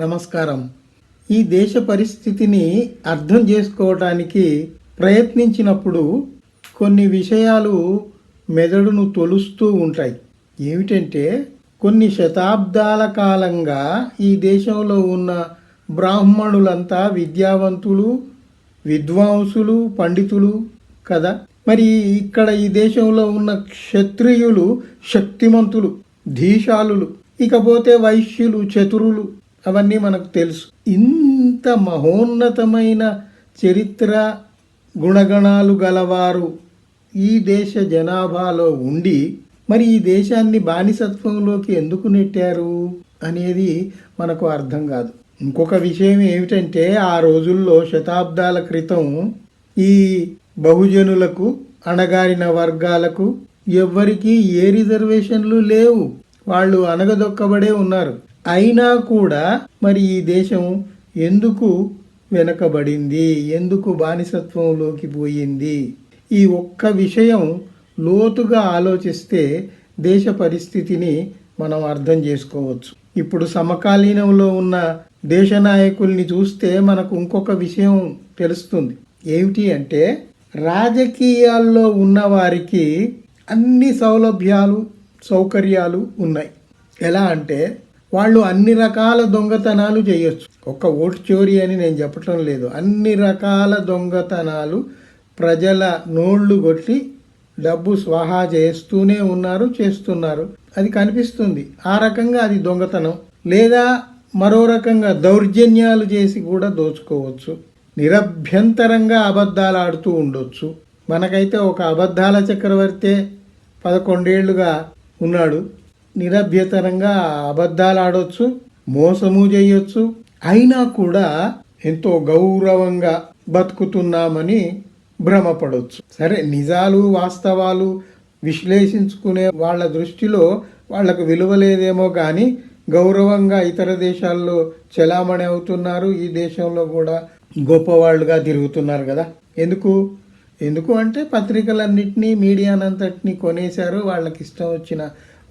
నమస్కారం. ఈ దేశ పరిస్థితిని అర్థం చేసుకోవటానికి ప్రయత్నించినప్పుడు కొన్ని విషయాలు మెదడును తొలుస్తూ ఉంటాయి. ఏమిటంటే కొన్ని శతాబ్దాల కాలంగా ఈ దేశంలో ఉన్న బ్రాహ్మణులంతా విద్యావంతులు విద్వాంసులు పండితులు కదా? మరి ఇక్కడ ఈ దేశంలో ఉన్న క్షత్రియులు శక్తిమంతులు ధీశాలులు ఇకపోతే వైశ్యులు చతురులు అవన్నీ మనకు తెలుసు. ఇంత మహోన్నతమైన చరిత్ర గుణగణాలు గలవారు ఈ దేశ జనాభాలో ఉండి మరి ఈ దేశాన్ని బానిసత్వంలోకి ఎందుకు నెట్టారు అనేది మనకు అర్థం కాదు. ఇంకొక విషయం ఏమిటంటే ఆ రోజుల్లో శతాబ్దాల క్రితం ఈ బహుజనులకు అణగారిన వర్గాలకు ఎవ్వరికీ ఏ రిజర్వేషన్లు లేవు. వాళ్ళు అనగదొక్కబడే ఉన్నారు. అయినా కూడా మరి ఈ దేశం ఎందుకు వెనకబడింది? ఎందుకు బానిసత్వంలోకి పోయింది? ఈ ఒక్క విషయం లోతుగా ఆలోచిస్తే దేశ పరిస్థితిని మనం అర్థం చేసుకోవచ్చు. ఇప్పుడు సమకాలీనంలో ఉన్న దేశ నాయకుల్ని చూస్తే మనకు ఇంకొక విషయం తెలుస్తుంది. ఏమిటి అంటే రాజకీయాల్లో ఉన్న వారికి అన్ని సౌలభ్యాలు సౌకర్యాలు ఉన్నాయి. ఎలా అంటే వాళ్ళు అన్ని రకాల దొంగతనాలు చేయొచ్చు. ఒక్క ఓటు చోరీ అని నేను చెప్పటం లేదు. అన్ని రకాల దొంగతనాలు ప్రజల నోళ్ళు కొట్టి డబ్బు స్వాహా చేస్తూనే ఉన్నారు చేస్తున్నారు. అది కనిపిస్తుంది. ఆ రకంగా అది దొంగతనం. లేదా మరో రకంగా దౌర్జన్యాలు చేసి కూడా దోచుకోవచ్చు. నిరభ్యంతరంగా అబద్ధాలు ఆడుతూ ఉండొచ్చు. మనకైతే ఒక అబద్ధాల చక్రవర్తే పదకొండేళ్ళుగా ఉన్నాడు. నిరభ్యతరంగా అబద్ధాలు ఆడొచ్చు మోసము చేయొచ్చు అయినా కూడా ఎంతో గౌరవంగా బతుకుతున్నామని భ్రమపడవచ్చు సరే నిజాలు వాస్తవాలు విశ్లేషించుకునే వాళ్ళ దృష్టిలో వాళ్ళకు విలువ లేదేమో కానీ గౌరవంగా ఇతర దేశాల్లో చెలామణి అవుతున్నారు. ఈ దేశంలో కూడా గొప్పవాళ్ళుగా తిరుగుతున్నారు కదా. ఎందుకు? ఎందుకు అంటే పత్రికలన్నింటినీ మీడియానంతటినీ కొనేశారు. వాళ్ళకి ఇష్టం వచ్చిన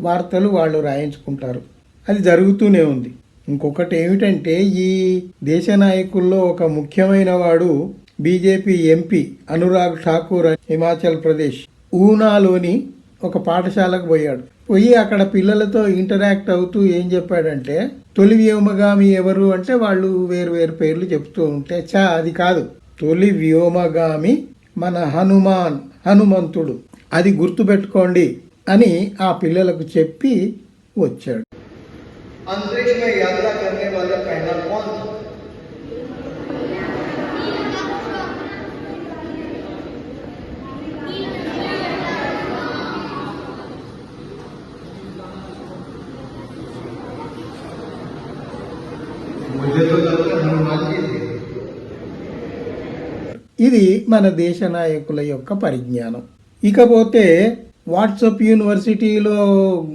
వార్తలు వాళ్ళు రాయించుకుంటారు. అది జరుగుతూనే ఉంది. ఇంకొకటి ఏమిటంటే ఈ దేశ నాయకుల్లో ఒక ముఖ్యమైన వాడు బీజేపీ ఎంపీ అనురాగ్ ఠాకూర్ అని హిమాచల్ ప్రదేశ్. ఊనాలోని ఒక పాఠశాలకు పోయాడు. పోయి అక్కడ పిల్లలతో ఇంటరాక్ట్ అవుతూ ఏం చెప్పాడంటే తొలి వ్యోమగామి ఎవరు? అంటే వాళ్ళు వేరు వేరు పేర్లు చెప్తూ ఉంటే చా అది కాదు. తొలి వ్యోమగామి మన హనుమాన్ హనుమంతుడు. అది గుర్తుపెట్టుకోండి. అని ఆ పిల్లలకు చెప్పి వచ్చాడు अंतरिक्ष में यात्रा करने वाला पहला कौन था मुझे तो लगता है हनुमान जी थे ఇది మన దేశ నాయకుల యొక్క పరిజ్ఞానం ఇకపోతే వాట్సప్ యూనివర్సిటీలో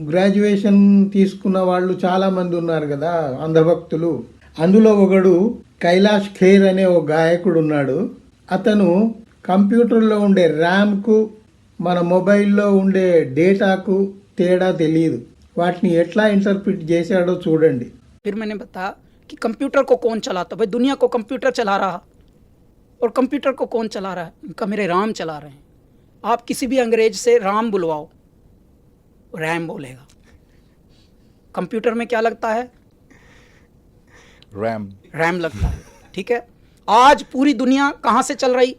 గ్రాడ్యుయేషన్ తీసుకున్న వాళ్ళు చాలా మంది ఉన్నారు కదా అంధభక్తులు అందులో ఒకడు కైలాష్ ఖేర్ అనే ఒక గాయకుడు ఉన్నాడు అతను కంప్యూటర్లో ఉండే ర్యామ్కు మన మొబైల్లో ఉండే డేటాకు తేడా తెలియదు వాటిని ఎట్లా ఇంటర్ప్రిట్ చేశాడో చూడండి फिर मैंने बताया कि कंप्यूटर को कौन चलाता भाई दुनिया को कंप्यूटर चला रहा और कंप्यूटर को कौन चला रहा है इनका मेरे राम चला रहे हैं आप किसी भी अंग्रेज़ से राम बुलवाओ रैम बोलेगा। कंप्यूटर में क्या लगता है? रैम। रैम लगता है ठीक है? आज पूरी दुनिया कहाँ से चल रही?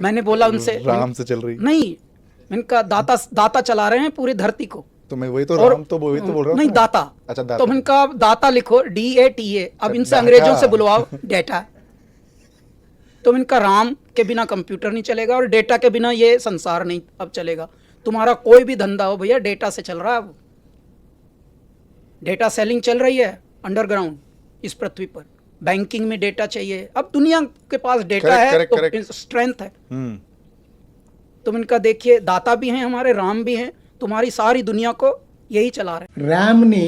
मैंने बोला उनसे राम से चल रही। नहीं इनका दाता दाता चला रहे हैं पूरी धरती को। तो मैं वही तो और- राम तो वही तो बोल रहा हूँ नहीं दाता। अच्छा दाता। तो इनका दाता लिखो डी ए टी ए अब अच्छा, इनसे अंग्रेज़ों से बुलवाओ डेटा। तो इनका राम के बिना कंप्यूटर नहीं चलेगा और डेटा के बिना ये संसार नहीं अब चलेगा तुम्हारा कोई भी धंधा हो भैया डेटा से चल रहा है अब डेटा सेलिंग चल रही है अंडरग्राउंड इस पृथ्वी पर बैंकिंग में डेटा चाहिए अब दुनिया के पास डेटा Correct, है correct, तो correct. स्ट्रेंथ है हम्म तुम इनका देखिए दाता भी हैं हमारे राम भी हैं तुम्हारी सारी दुनिया को यही चला रहे हैं ర్యామ్ని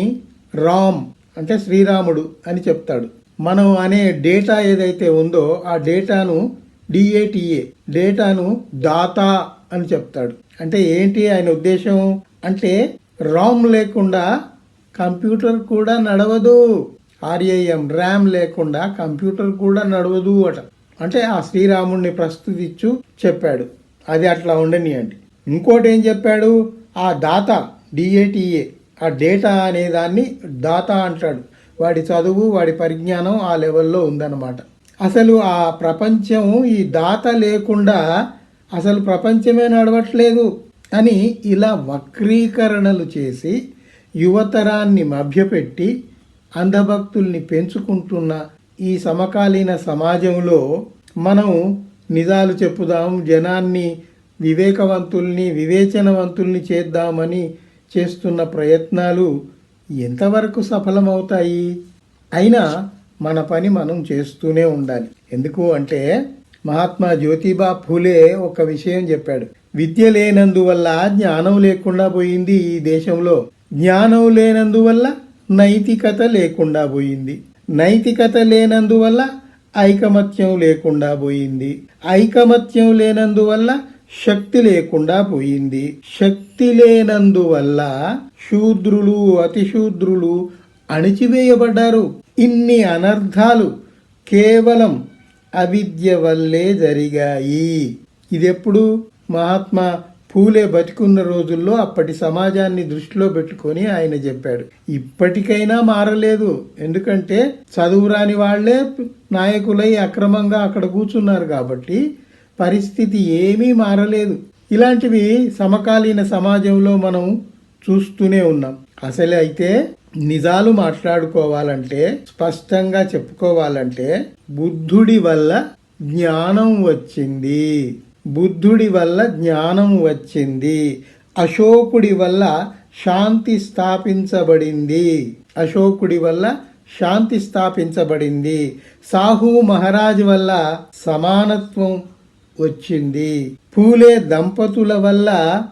రామ్ అంటే శ్రీరాముడు అని చెప్తాడు మనం అనే డేటా ఏదైతే ఉందో ఆ డేటాను డిఏటిఏ డేటాను దాతా అని చెప్తాడు. అంటే ఏంటి ఆయన ఉద్దేశం? అంటే రామ్ లేకుండా కంప్యూటర్ కూడా నడవదు. ఆర్ఏఎం ర్యామ్ లేకుండా కంప్యూటర్ కూడా నడవదు అట. అంటే ఆ శ్రీరాముడిని ప్రస్తుతిచ్చు చెప్పాడు. అది అట్లా ఉండనియండి. ఇంకోటి ఏం చెప్పాడు? ఆ దాత డిఏటిఏ ఆ డేటా అనే దాన్ని దాత అంటాడు. వాడి చదువు వాడి పరిజ్ఞానం ఆ లెవెల్లో ఉందన్నమాట. అసలు ఆ ప్రపంచం ఈ దాత లేకుండా అసలు ప్రపంచమే నడవట్లేదు అని ఇలా వక్రీకరణలు చేసి యువతరాన్ని మభ్యపెట్టి అంధభక్తుల్ని పెంచుకుంటున్న ఈ సమకాలీన సమాజంలో మనం నిజాలు చెప్పుదాం జనాన్ని వివేకవంతుల్ని వివేచనవంతుల్ని చేద్దామని చేస్తున్న ప్రయత్నాలు ఎంతవరకు సఫలమవుతాయి? అయినా మన పని మనం చేస్తూనే ఉండాలి. ఎందుకు అంటే మహాత్మా జ్యోతిబా ఫూలే ఒక విషయం చెప్పాడు. విద్య లేనందువల్ల జ్ఞానం లేకుండా పోయింది ఈ దేశంలో. జ్ఞానం లేనందువల్ల నైతికత లేకుండా పోయింది. నైతికత లేనందువల్ల ఐకమత్యం లేకుండా పోయింది. ఐకమత్యం లేనందువల్ల శక్తి లేకుండా పోయింది. శక్తి లేనందువల్ల శూద్రులు అతిశూద్రులు అణిచివేయబడ్డారు. ఇన్ని అనర్థాలు కేవలం అవిద్య వల్లే జరిగాయి. ఇదెప్పుడు? మహాత్మా పూలే బతికున్న రోజుల్లో అప్పటి సమాజాన్ని దృష్టిలో పెట్టుకొని ఆయన చెప్పాడు. ఇప్పటికైనా మారలేదు. ఎందుకంటే చదువు రాని వాళ్ళే నాయకులై అక్రమంగా అక్కడ కూర్చున్నారు కాబట్టి పరిస్థితి ఏమీ మారలేదు. ఇలాంటివి సమకాలీన సమాజంలో మనం చూస్తూనే ఉన్నాం. అసలు అయితే నిజాలు మాట్లాడుకోవాలంటే స్పష్టంగా చెప్పుకోవాలంటే బుద్ధుడి వల్ల జ్ఞానం వచ్చింది. బుద్ధుడి వల్ల జ్ఞానం వచ్చింది. అశోకుడి వల్ల శాంతి స్థాపించబడింది. అశోకుడి వల్ల శాంతి స్థాపించబడింది. సాహు మహారాజ్ వల్ల సమానత్వం వచ్చింది. పూలే దంపతుల వల్ల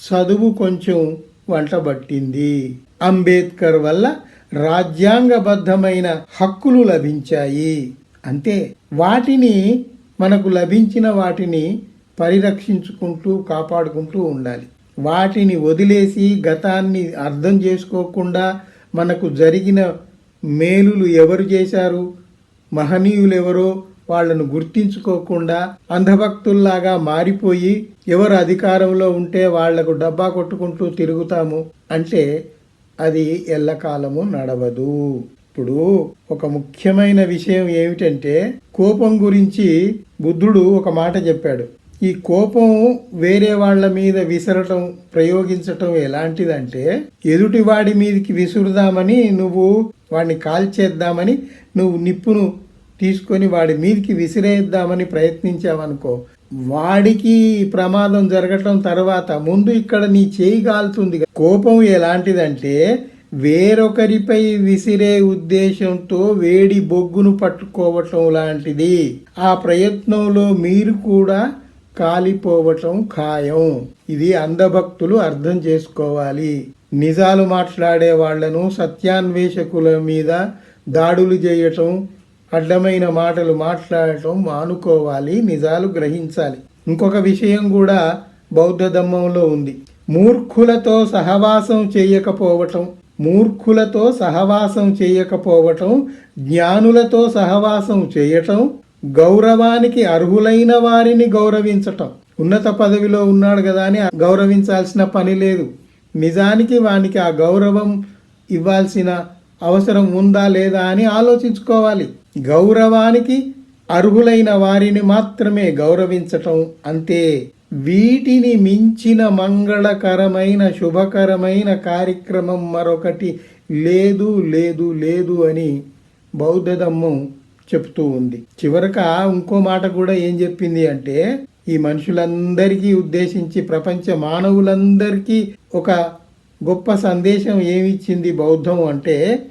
చదువు కొంచెం వంటబట్టింది అంబేద్కర్ వల్ల రాజ్యాంగబద్ధమైన హక్కులు లభించాయి. అంతే. వాటిని మనకు లభించిన వాటిని పరిరక్షించుకుంటూ కాపాడుకుంటూ ఉండాలి. వాటిని వదిలేసి గతాన్ని అర్థం చేసుకోకుండా మనకు జరిగిన మేలులు ఎవరు చేశారు? మహనీయులు ఎవరో వాళ్ళను గుర్తించుకోకుండా అంధభక్తుల్లాగా మారిపోయి ఎవరు అధికారంలో ఉంటే వాళ్ళకు డబ్బా కొట్టుకుంటూ తిరుగుతాము అంటే అది ఎల్లకాలము నడవదు. ఇప్పుడు ఒక ముఖ్యమైన విషయం ఏమిటంటే కోపం గురించి బుద్ధుడు ఒక మాట చెప్పాడు. ఈ కోపం వేరే వాళ్ళ మీద విసరటం ప్రయోగించటం ఎలాంటిదంటే ఎదుటి వాడి మీదకి విసురుదామని నువ్వు వాడిని కాల్చేద్దామని నువ్వు నిప్పును తీసుకొని వాడి మీదకి విసిరేద్దామని ప్రయత్నించావనుకో వాడికి ప్రమాదం జరగటం తర్వాత ముందు ఇక్కడ నీ చేయి కాలుతుంది. కోపం ఎలాంటిదంటే వేరొకరిపై విసిరే ఉద్దేశంతో వేడి బొగ్గును పట్టుకోవటం లాంటిది. ఆ ప్రయత్నంలో మీరు కూడా కాలిపోవటం ఖాయం. ఇది అంధభక్తులు అర్థం చేసుకోవాలి. నిజాలు మాట్లాడే వాళ్ళను సత్యాన్వేషకుల మీద దాడులు చేయటం అడ్డమైన మాటలు మాట్లాడటం మానుకోవాలి నిజాలు గ్రహించాలి. ఇంకొక విషయం కూడా బౌద్ధ ధర్మంలో ఉంది. మూర్ఖులతో సహవాసం చేయకపోవటం మూర్ఖులతో సహవాసం చేయకపోవటం జ్ఞానులతో సహవాసం చేయటం గౌరవానికి అర్హులైన వారిని గౌరవించటం. ఉన్నత పదవిలో ఉన్నాడు కదా అని గౌరవించాల్సిన పని లేదు. నిజానికి వానికి ఆ గౌరవం ఇవ్వాల్సిన అవసరం ఉందా లేదా అని ఆలోచించుకోవాలి. గౌరవానికి అర్హులైన వారిని మాత్రమే గౌరవించటం అంతే. వీటిని మించిన మంగళకరమైన శుభకరమైన కార్యక్రమం మరొకటి లేదు లేదు లేదు అని బౌద్ధ ధమ్మం చెప్తూ ఉంది. చివరక ఇంకో మాట కూడా ఏం చెప్పింది అంటే ఈ మనుషులందరికీ ఉద్దేశించి ప్రపంచ మానవులందరికీ ఒక గొప్ప సందేశం ఏమిచ్చింది బౌద్ధం అంటే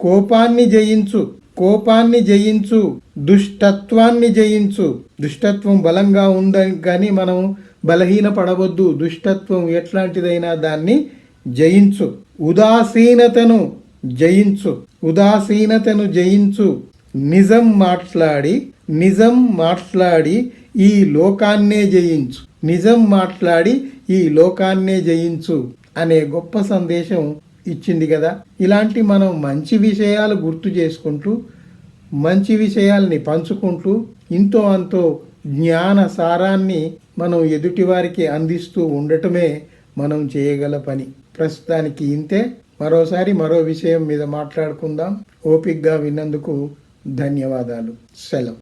కోపాన్ని జయించు కోపాన్ని జయించు దుష్టత్వాన్ని జయించు. దుష్టత్వం బలంగా ఉందని కానీ మనం బలహీన పడవద్దు దుష్టత్వం ఎట్లాంటిదైనా దాన్ని జయించు. ఉదాసీనతను జయించు. ఉదాసీనతను జయించు. నిజం మాట్లాడి నిజం మాట్లాడి ఈ లోకాన్నే జయించు. నిజం మాట్లాడి ఈ లోకాన్నే జయించు అనే గొప్ప సందేశం ఇచ్చింది కదా. ఇలాంటి మనం మంచి విషయాలు గుర్తు చేసుకుంటూ మంచి విషయాల్ని పంచుకుంటూ ఇంతో అంతో జ్ఞాన సారాన్ని మనం ఎదుటివారికి అందిస్తూ ఉండటమే మనం చేయగల పని. ప్రస్తుతానికి ఇంతే. మరోసారి మరో విషయం మీద మాట్లాడుకుందాం. ఓపిక్గా విన్నందుకు ధన్యవాదాలు. సెలవు.